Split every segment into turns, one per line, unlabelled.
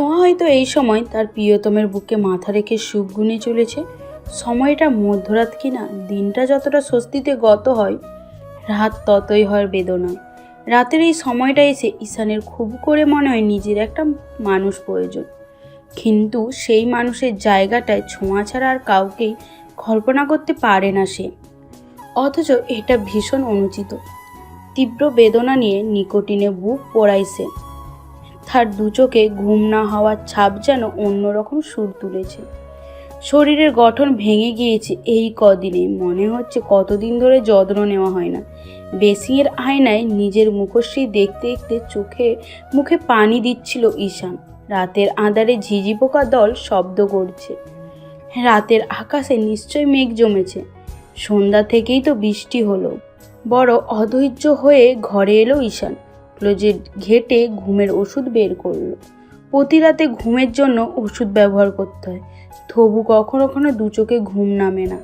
হয়তো এই সময় তার প্রিয়তমের বুকে মাথা রেখে সুখ গুনে চলেছে। সময়টা মধ্যরাত কিনা, দিনটা যতটা স্বস্তিতে গত হয়, রাত ততই হয় বেদনা। রাতের এই সময়টা এসে ঈশানের খুব করে মনে হয় নিজের একটা মানুষ প্রয়োজন। কিন্তু সেই মানুষের জায়গাটায় ছোঁয়া ছাড়া আর কাউকেই কল্পনা করতে পারে না সে। অথচ এটা ভীষণ অনুচিত। তীব্র বেদনা নিয়ে নিকোটিনে বুক পোড়াইছে তার দু চোখে ঘুম না হওয়ার ছাপ যেন অন্যরকম সুর তুলেছে। শরীরের গঠন ভেঙে গিয়েছে এই কদিনে। মনে হচ্ছে কতদিন ধরে যত্ন নেওয়া হয় না। বেসিংয়ের আয়নায় নিজের মুখশ্রী দেখতে দেখতে চোখে মুখে পানি দিচ্ছিল ঈশান। রাতের আঁধারে ঝিঝি পোকা দল শব্দ করছে। রাতের আকাশে নিশ্চয় মেঘ জমেছে। সন্ধ্যা থেকেই তো বৃষ্টি হলো। বড় অধৈর্য হয়ে ঘরে এলো ঈশান। ক্লোজেট ঘেটে ঘুমের ওষুধ বের করল। প্রতি রাতে ঘুমের জন্য ওষুধ ব্যবহার করতে হয়। তবু কখনো কখনো দু চোখে ঘুম নামে না।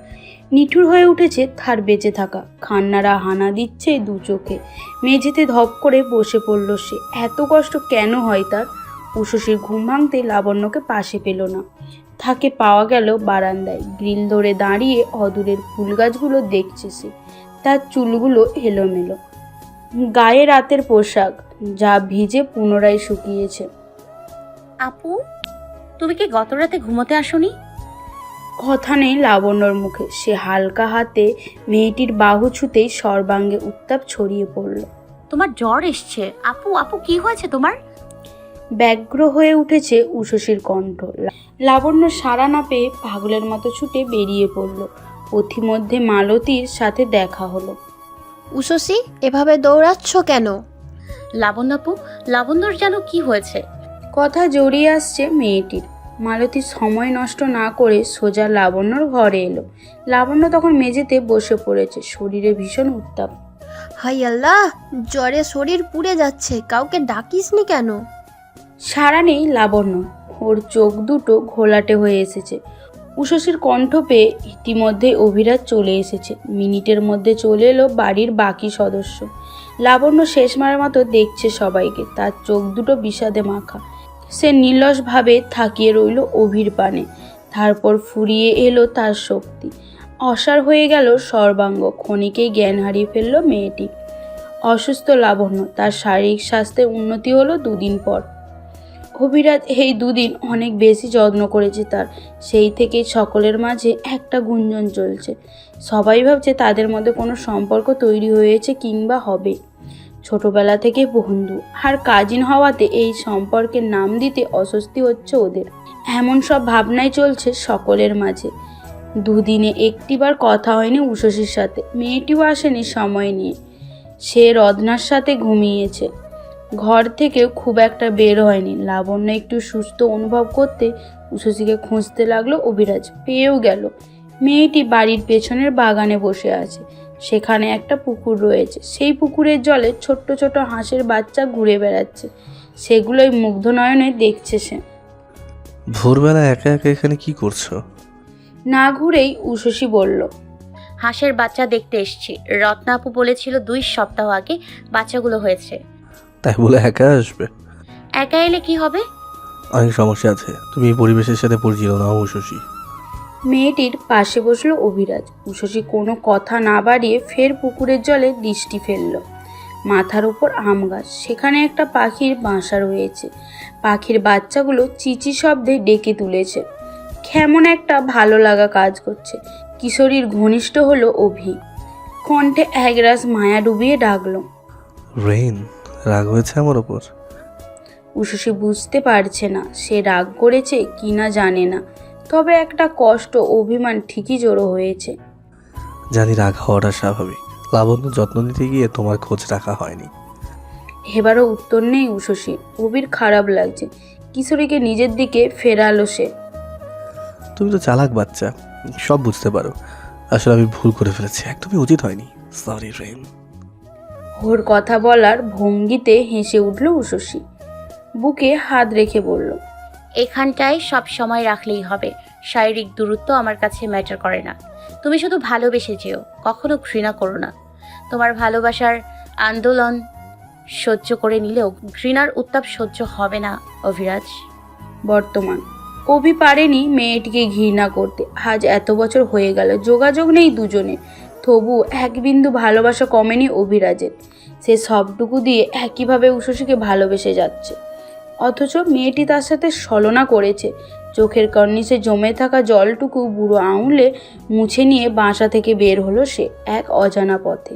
নিঠুর হয়ে উঠেছে তার বেঁচে থাকা। খান্নারা হানা দিচ্ছে দু চোখে। মেঝেতে ধপ করে বসে পড়ল সে। এত কষ্ট কেন হয় তার? উষসীর ঘুম ভাঙতে লাবণ্যকে পাশে পেল না। তাকে পাওয়া গেল বারান্দায়। গ্রিল ধরে দাঁড়িয়ে অদূরের ফুল গাছগুলো দেখছে সে। তার চুলগুলো এলোমেলো। গায়ে রাতের পোশাক যা ভিজে পুনরায় শুকিয়েছে।
আপু তুমি কি গত রাতে ঘুমোতে আসোনি?
কথা নেই লাবণ্যর মুখে। সে হালকা হাতে মেয়েটির বাহু ছুতেই সর্বাঙ্গে উত্তাপ ছড়িয়ে পড়ল।
তোমার জ্বর এসছে। আপু আপু কি হয়েছে তোমার?
ব্যগ্র হয়ে উঠেছে উষসীর কণ্ঠ। লাবণ্য সারা না পেয়ে পাগলের মতো ছুটে বেরিয়ে পড়ল। পথিমধ্যে মালতীর সাথে দেখা হলো।
উষসী এভাবে দৌড়াচ্ছ কেন?
লাবণ্য আপু লাবণ্যর যেন কি হয়েছে?
কথা জড়িয়ে আসছে মেয়েটির। মালতী সময় নষ্ট না করে সোজা লাবণ্যর ঘরে এলো। লাবণ্য তখন মেঝেতে বসে পড়েছে শরীরে ভীষণ উত্তাপ।
হাই আল্লাহ জ্বরে শরীর পুড়ে যাচ্ছে কাউকে ডাকিসনি কেন?
সারা নেই লাবণ্য। ওর চোখ দুটো ঘোলাটে হয়ে এসেছে। উষসীর কণ্ঠ পেয়ে ইতিমধ্যে অভিরাজ চলে এসেছে। মিনিটের মধ্যে চলে এলো বাড়ির বাকি সদস্য। লাবণ্য শেষ শেষমারের মতো দেখছে সবাইকে। তার চোখ দুটো বিষাদে মাখা। সে নির্লসভাবে থাকিয়ে রইল অভির পানে। তারপর ফুরিয়ে এলো তার শক্তি। অসার হয়ে গেল সর্বাঙ্গ। ক্ষণিকেই জ্ঞান হারিয়ে ফেলল মেয়েটি। অসুস্থ লাবণ্য। তার শারীরিক স্বাস্থ্যের উন্নতি হলো দুদিন পর। অভিরাজ এই দুদিন অনেক বেশি যত্ন করেছে তার। সেই থেকেই সকলের মাঝে একটা গুঞ্জন চলছে। সবাই ভাবছে তাদের মধ্যে কোনো সম্পর্ক তৈরি হয়েছে কিংবা হবে। ছোটবেলা থেকে বন্ধু আর কাজিন হওয়াতে এই সম্পর্কের নাম দিতে অস্বস্তি হচ্ছে ওদের। এমন সব ভাবনাই চলছে সকলের মাঝে। দুদিনে একটিবার কথা হয়নি উষসীর সাথে। মেয়েটিও আসেনি সময় নিয়ে। সে রদনার সাথে ঘুমিয়েছে। ঘর থেকে খুব একটা বের হয়নি। লাবণ্য একটু সুস্থ অনুভব করতে উষসীকে খুঁজতে লাগল অভিরাজ। পেয়েও গেল। মেয়েটি বাড়ির পেছনের বাগানে বসে আছে। সেখানে একটা পুকুর রয়েছে। সেই পুকুরের জলে ছোট্ট ছোট হাঁসের বাচ্চা ঘুরে বেড়াচ্ছে। সেগুলোই মুগ্ধ নয়নে দেখছে সে।
ভোরবেলা একা একা এখানে কি করছ?
না ঘুরেই উষসী বলল
হাঁসের বাচ্চা দেখতে এসছি। রত্না আপু বলেছিল দুই সপ্তাহ আগে বাচ্চাগুলো হয়েছে।
তাই বলে একা আসবে?
একা এলে কি হবে?
অনেক সমস্যা আছে। তুমি এই পরিবেশের সাথে পরিচিত না শশী।
মেয়েটির পাশে বসল অভিরাজ। উষসী কোনো কথা না বাড়িয়ে ফের পুকুরের জলে দৃষ্টি ফেলল। মাথার উপর আম গাছ সেখানে একটা পাখির বাসা রয়েছে। পাখির বাচ্চাগুলো চিচি শব্দে ডেকে তুলেছে। কেমন একটা ভালো লাগা কাজ করছে। কিশোরীর ঘনিষ্ঠ হলো অভি। কণ্ঠে একরাশ মায়া ডুবিয়ে ডাকলো।
রেইন রাগ হয়েছে আমার ওপর?
উষসী বুঝতে পারছে না সে রাগ করেছে কি না জানে না তবে একটা কষ্ট অভিমান ঠিকই জড়ো হয়েছে।
জানি রাগ হওয়াটা স্বাভাবিক লাবণ্য যত্ন নিতে গিয়ে তোমার খোঁজ রাখা হয়নি।
এবারও উত্তর নেই উষসী অভির খারাপ লাগছে কিশোরীকে নিজের দিকে ফেরালো সে।
তুমি তো চালাক বাচ্চা সব বুঝতে পারো। আসলে আমি ভুল করে ফেলেছি একদমই উচিত হয়নি। সরি রেন
ওর কথা বলার ভঙ্গিতে হেসে উঠল উষসী বুকে হাত রেখে বলল
এখানটায় সব সময় রাখলেই হবে। শারীরিক দূরত্ব আমার কাছে ম্যাটার করে না। তুমি শুধু ভালোবেসে যেও কখনো ঘৃণা করো না। তোমার ভালোবাসার আন্দোলন সহ্য করে নিলেও ঘৃণার উত্তাপ সহ্য হবে না অভিরাজ।
বর্তমান। কবি পারেনি মেয়েটিকে ঘৃণা করতে। আজ এত বছর হয়ে গেল যোগাযোগ নেই দুজনে তবু এক বিন্দু ভালোবাসা কমেনি অভিরাজের। সে সবটুকু দিয়ে একইভাবে উষসীকে ভালোবেসে যাচ্ছে। অথচ মেয়েটি তার সাথে ছলনা করেছে। চোখের কর্নিশে জমে থাকা জলটুকু বুড়ো আঙুলে মুছে নিয়ে বাসা থেকে বের হলো সে এক অজানা পথে।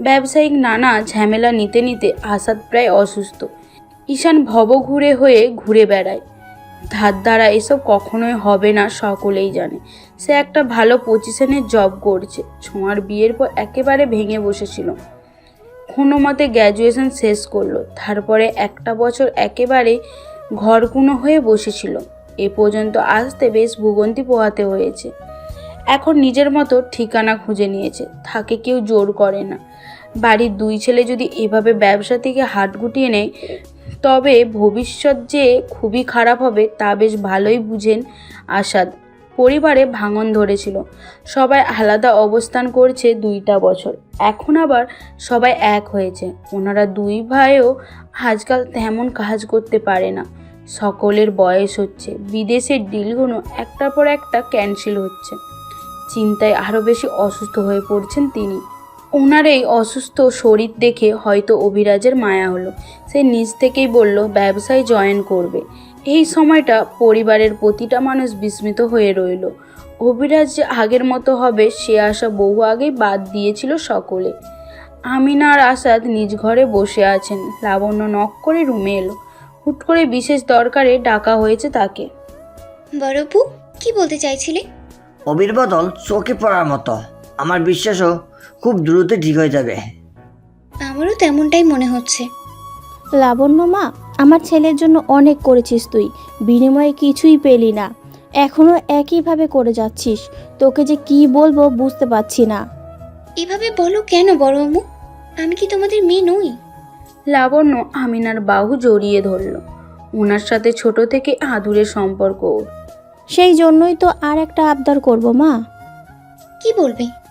ব্যবসায়িক নানা ঝামেলা নিতে নিতে আসাদ প্রায় অসুস্থ। ঈশান ভবঘুরে হয়ে ঘুরে বেড়ায়। ধার দ্বারা এসব কখনোই হবে না, সকলেই জানে। সে একটা ভালো পজিশনে জব করছে। ছোঁয়ার বিয়ের পর একেবারে ভেঙে বসেছিল। কোনো মতে গ্র্যাজুয়েশন শেষ করল। তারপরে একটা বছর একেবারে ঘরকুনো হয়ে বসেছিল। এ পর্যন্ত আসতে বেশ ভুগন্তি পোহাতে হয়েছে। এখন নিজের মতো ঠিকানা খুঁজে নিয়েছে। তাকে কেউ জোর করে না। বাড়ির দুই ছেলে যদি এভাবে ব্যবসা থেকে হাত গুটিয়ে নেয় তবে ভবিষ্যৎ যে খুবই খারাপ হবে তা বেশ ভালোই বুঝেন আসাদ। পরিবারে ভাঙন ধরেছিল। সবাই আলাদা অবস্থান করছে দুইটা বছর। এখন আবার সবাই এক হয়েছে। ওনারা দুই ভাইও আজকাল তেমন কাজ করতে পারে না। সকলের বয়স হচ্ছে। বিদেশের ডিলগুলো একটার পর একটা ক্যান্সেল হচ্ছে। চিন্তায় আরও বেশি অসুস্থ হয়ে পড়ছেন তিনি। ওনার এই অসুস্থ শরীর দেখে হয়তো অভিরাজের মায়া হলো। সে নিজ থেকেই বলল ব্যবসায় জয়েন করবে। এই সময়টা পরিবারের প্রতিটা মানুষ বিস্মিত হয়ে রইল। অভিরাজ যে আগের মতো হবে সে আশা বহু আগেই বাদ দিয়েছিল সকলে। আমিনা আর আসাদ নিজ ঘরে বসে আছেন। লাবণ্য নখ করে রুমে এলো। হুট করে বিশেষ দরকারে ডাকা হয়েছে তাকে।
বড়পু কি বলতে চাইছিলে?
অবির বদল চোখে পড়ার মতো। আমার বিশ্বাসও খুব দ্রুত ঠিক হয়ে যাবে।
আমারও তেমনটাই মনে হচ্ছে।
লাবণ্য মা আমার ছেলের জন্য অনেক করেছিস তুই। বিনিময়ে কিছুই পেলি না। এখনও একইভাবে করে যাচ্ছিস। তোকে যে কি বলব বুঝতে পারছি না।
এভাবে বলো কেন বড় আম্মু? আমি কি তোমাদের মেয়ে নই?
লাবণ্য আমিনার বাহু জড়িয়ে ধরল। ওনার সাথে ছোট থেকে আদুরে সম্পর্ক ওর।
সেই জন্যই তো আর একটা আবদার করব মা।
কি বলবে?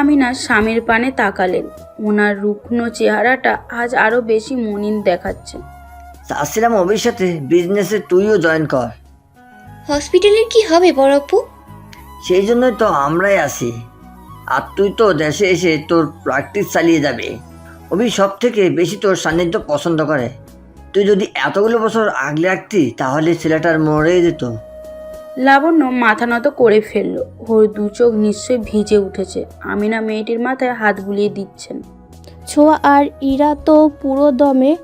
আমিনা স্বামীর পানে তাকালেন। ওনার রুগ্ন চেহারাটা আজ আরও বেশি মনিন দেখাচ্ছে।
চাচ্ছিলাম অবির সাথে বিজনেসে তুইও জয়েন কর।
হসপিটালের কি হবে বড় আপু
সেই জন্যই তো আমরাই আছি। আর তুই তো দেশে এসে তোর প্র্যাকটিস চালিয়ে যাবে। অভি সব থেকে বেশি তোর সান্নিধ্য পছন্দ করে। তুই যদি এতগুলো বছর আগলে রাখতি তাহলে ছেলেটার মরে যেত।
লাবণ্য মাথা নত করে ফেলল। ওর দু চোখ নিশ্চয়ই ভিজে উঠেছে। আমিনা মেয়েটির মাথায় হাত বুলিয়ে দিচ্ছেন।
ছোঁয়া আর ইরা তো পুরো দমে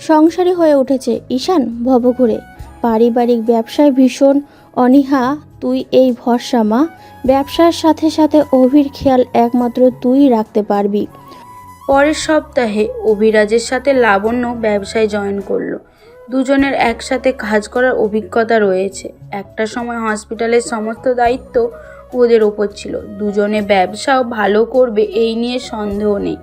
সংসারী হয়ে উঠেছে। ঈশান ভবঘুরে পারিবারিক ব্যবসায় ভীষণ অনীহা তুই এই ভরসা মা। ব্যবসার সাথে সাথে অভির খেয়াল একমাত্র তুই রাখতে পারবি।
পরের সপ্তাহে অভিরাজের সাথে লাবণ্য ব্যবসায় জয়েন করল। দুজনের একসাথে কাজ করার অভিজ্ঞতা রয়েছে। একটা সময় হসপিটালের সমস্ত দায়িত্ব ওদের ওপর ছিল। দুজনে ব্যবসাও ভালো করবে এই নিয়ে সন্দেহ নেই।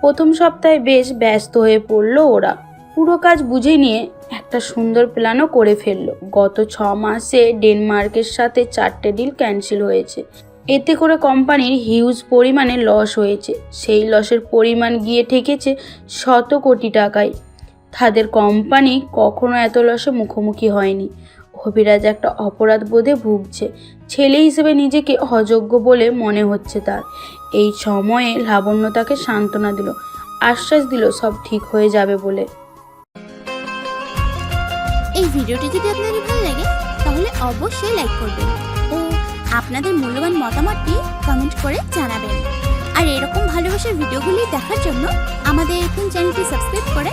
প্রথম সপ্তাহে বেশ ব্যস্ত হয়ে পড়ল ওরা। পুরো কাজ বুঝে নিয়ে একটা সুন্দর প্ল্যানও করে ফেলল। গত ছ মাসে ডেনমার্কের সাথে চারটে ডিল ক্যান্সেল হয়েছে। এতে করে কোম্পানির হিউজ পরিমাণে লস হয়েছে। সেই লসের পরিমাণ গিয়ে ঠেকেছে শত কোটি টাকায়। তাদের কোম্পানি কখনো এত লসে মুখোমুখি হয়নি। অভিরাজ একটা অপরাধ বোধে ভুগছে। ছেলে হিসেবে নিজেকে অযোগ্য বলে মনে হচ্ছে তার। এই সময়ে লাবণ্য তাকে সান্ত্বনা দিল, আশ্বাস দিল সব ঠিক হয়ে যাবে বলে।
এই ভিডিওটি যদি আপনাদের ভালো লাগে, তাহলে অবশ্যই লাইক করবেন ও আপনাদের মূল্যবান মতামতটি কমেন্ট করে জানাবেন। আর এরকম ভালোবাসার ভিডিওগুলি দেখার জন্য আমাদের এখন চ্যানেলটি সাবস্ক্রাইব করে